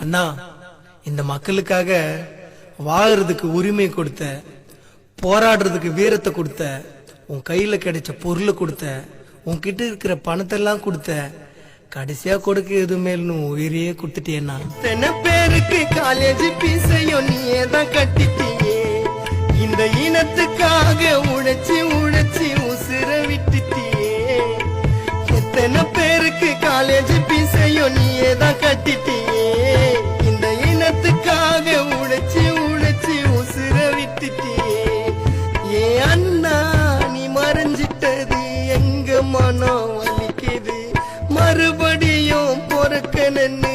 அண்ணா இந்த மக்களுக்காக வாழறதுக்கு உரிமை கொடுத்த போராடுறதுக்கு வீரத்தை கொடுத்த உன் கையில கிடைச்ச பொருளை கொடுத்த உன்கிட்ட இருக்கிற பணத்தை எல்லாம் கொடுத்த கடைசியா கொடுக்க எதுவுமே உயிரியே கொடுத்துட்டேன்னா பேருக்கு காலேஜ் பீஸையும் நீயே தான் கட்டிட்டியே. இந்த இனத்துக்காக உழைச்சி உழைச்சி உசுர விட்டுட்டியே. எத்தனை பேருக்கு காலேஜ் பீஸையும் நீயே தான் கட்டிட்டியே. ஏ அண்ணா நீ மறைஞ்சிட்டது எங்க மனம் வலிக்குது மறுபடியும் பொறுக்க நின்று